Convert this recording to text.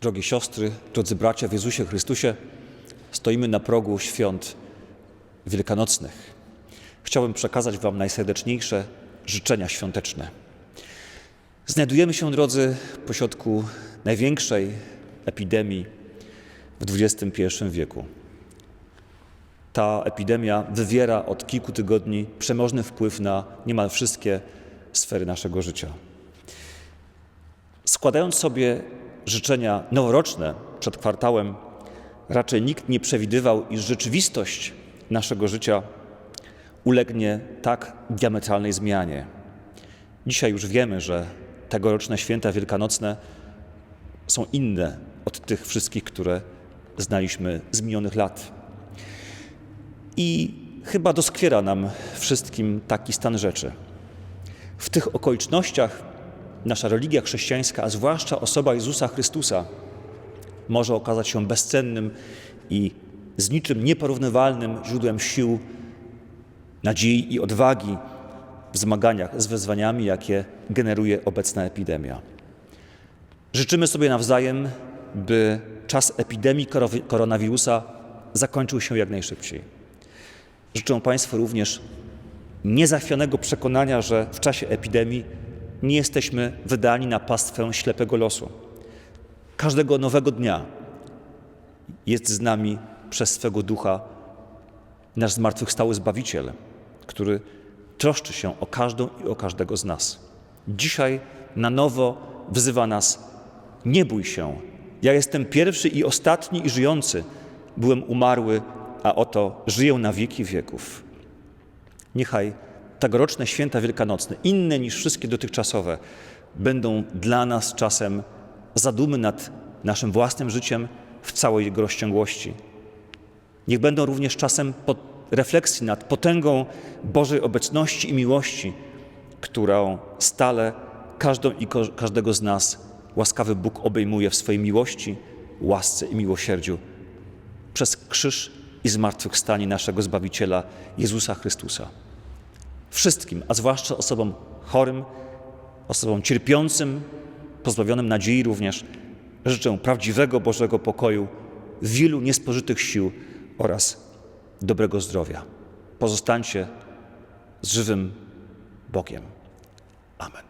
Drogie siostry, drodzy bracia w Jezusie Chrystusie, stoimy na progu świąt wielkanocnych. Chciałbym przekazać Wam najserdeczniejsze życzenia świąteczne. Znajdujemy się, drodzy, pośrodku największej epidemii w XXI wieku. Ta epidemia wywiera od kilku tygodni przemożny wpływ na niemal wszystkie sfery naszego życia. Składając sobie życzenia noworoczne przed kwartałem, raczej nikt nie przewidywał, iż rzeczywistość naszego życia ulegnie tak diametralnej zmianie. Dzisiaj już wiemy, że tegoroczne święta wielkanocne są inne od tych wszystkich, które znaliśmy z minionych lat. I chyba doskwiera nam wszystkim taki stan rzeczy. W tych okolicznościach nasza religia chrześcijańska, a zwłaszcza osoba Jezusa Chrystusa, może okazać się bezcennym i z niczym nieporównywalnym źródłem sił, nadziei i odwagi w zmaganiach z wyzwaniami, jakie generuje obecna epidemia. Życzymy sobie nawzajem, by czas epidemii koronawirusa zakończył się jak najszybciej. Życzę Państwu również niezachwianego przekonania, że w czasie epidemii nie jesteśmy wydani na pastwę ślepego losu. Każdego nowego dnia jest z nami przez swego ducha nasz zmartwychwstały Zbawiciel, który troszczy się o każdą i o każdego z nas. Dzisiaj na nowo wzywa nas: Nie bój się, ja jestem pierwszy i ostatni i żyjący. Byłem umarły, a oto żyję na wieki wieków. Niechaj tegoroczne święta wielkanocne, inne niż wszystkie dotychczasowe, będą dla nas czasem zadumy nad naszym własnym życiem w całej jego rozciągłości. Niech będą również czasem refleksji nad potęgą Bożej obecności i miłości, którą stale każdą i każdego z nas łaskawy Bóg obejmuje w swojej miłości, łasce i miłosierdziu przez krzyż i zmartwychwstanie naszego Zbawiciela Jezusa Chrystusa. Wszystkim, a zwłaszcza osobom chorym, osobom cierpiącym, pozbawionym nadziei również, życzę prawdziwego Bożego pokoju, wielu niespożytych sił oraz dobrego zdrowia. Pozostańcie z żywym Bogiem. Amen.